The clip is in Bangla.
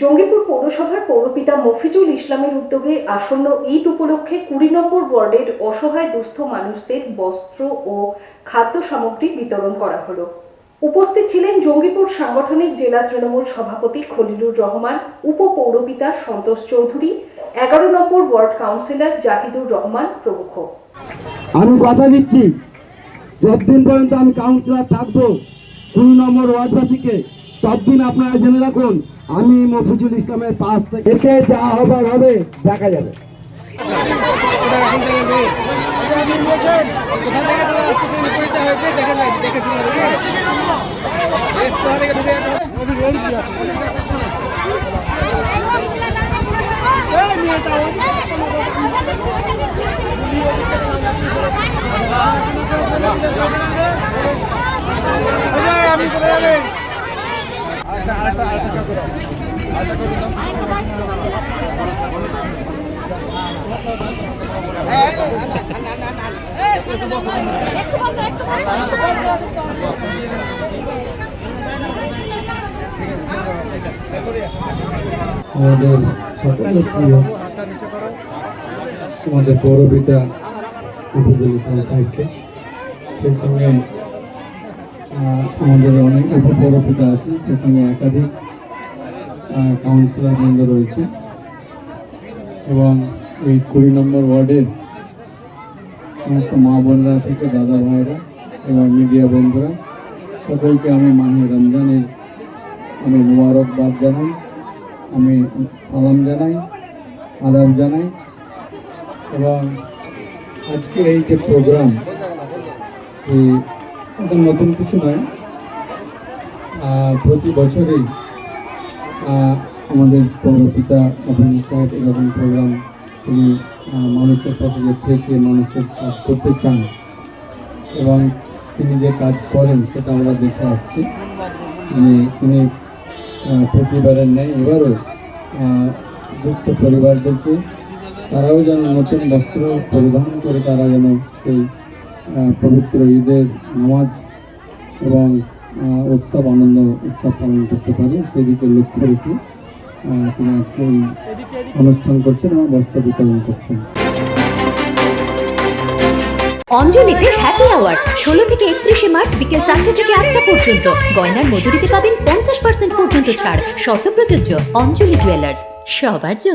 জঙ্গিপুর পৌরসভার পৌরপিতা মফিজুল ইসলামের উদ্যোগে আসন্ন ঈদ উপলক্ষে কুড়ি নম্বর ওয়ার্ডের অসহায় দুস্থ মানুষদের বস্ত্র ও খাদ্য সামগ্রী বিতরণ করা হলো। উপস্থিত ছিলেন জঙ্গিপুর সাংগঠনিক জেলা তৃণমূল সভাপতি খলিলুর রহমান, উপপৌরপিতা সন্তোষ চৌধুরী, এগারো নম্বর ওয়ার্ড কাউন্সিলর জাহিদুর রহমান প্রমুখ। আমি কথা দিচ্ছি, যতদিন পর্যন্ত আমি কাউন্সিলর থাকব, কুড়ি নম্বর ওয়ার্ডবাসীকে, ততদিন আপনারা জেনে রাখুন আমি মফিজুল ইসলামের পাশ থেকে একে যা হবার হবে দেখা যাবে। একটু আমাদের সকলের প্রিয় আমাদের পৌরপিতা উপজেলা সাহেবকে সেই সঙ্গে আমাদের অনেক উপপৌরপিতা আছে সেই সঙ্গে একাধিক কাউন্সিলর বৃন্দ রয়েছে। এবং এই কুড়ি নম্বর ওয়ার্ডের সমস্ত মা বোনরা থেকে দাদা ভাইরা এবং মিডিয়া বন্ধুরা, সকলকে আমি মাহে রমজানের আমি মুবারকবাদ জানাই, আমি সালাম জানাই, আদাব জানাই। এবং আজকে এই যে প্রোগ্রাম এই এটা নতুন কিছু নয়। প্রতি বছরেই আমাদের পৌরপিতা অভিনয় সাহেব এরকম প্রোগ্রাম তিনি মানুষের যে থেকে মানুষের কাজ করতে চান। এবং তিনি যে কাজ করেন সেটা আমরা দেখে আসছি। তিনি তিনি প্রতিবারের ন্যায় এবারও দুস্থ পরিবারদেরকে তারাও যেন নতুন বস্ত্র পরিধান করে তারা যেন সেই পবিত্র ঈদের নামাজ এবং উৎসব, আনন্দ, উৎসব পালন করতে পারে। সেদিকে লক্ষ্য রেখে তিনি আজকে অনুষ্ঠান করছেন এবং বস্ত্র বিতরণ করছেন। অঞ্জলিতে হ্যাপি আওয়ার্স ষোলো থেকে একত্রিশে মার্চ বিকেল চারটে থেকে আটটা পর্যন্ত। গয়নার মজুরিতে পাবেন পঞ্চাশ পার্সেন্ট পর্যন্ত ছাড়। শর্ত প্রযোজ্য, অঞ্জলি জুয়েলার্স সবার জন্য।